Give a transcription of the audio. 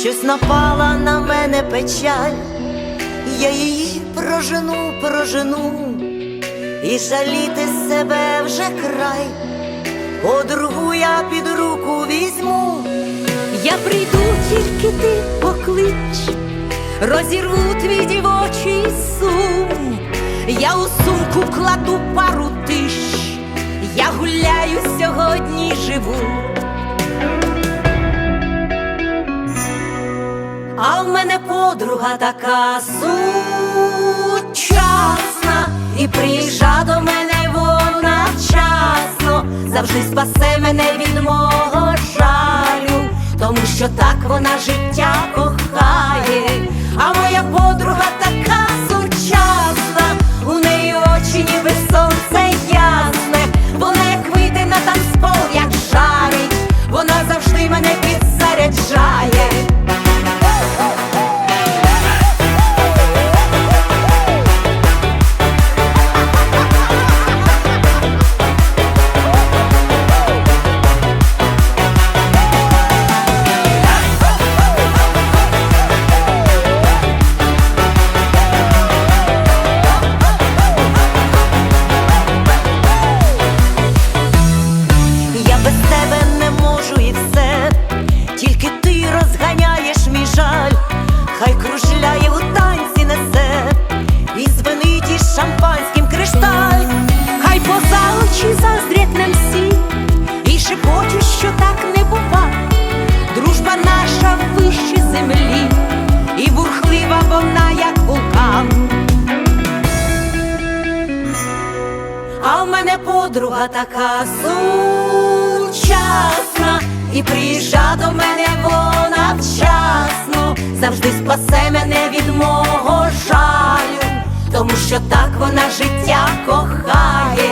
щось напала на мене печаль, я її прожену, прожену, і жаліти себе вже край, подругу я під руку візьму. Я прийду, тільки ти поклич, розірву твій дівочий сум. Я у сумку кладу пару тиш, я гуляю сьогодні живу. Подруга така сучасна, і приїжджа до мене вона вчасно, завжди спасе мене від мого жалю, тому що так вона життя кохає, а в мене подруга така сучасна, і приїжджа до мене вона вчасно, завжди спасе мене від мого жалю, тому що так вона життя кохає.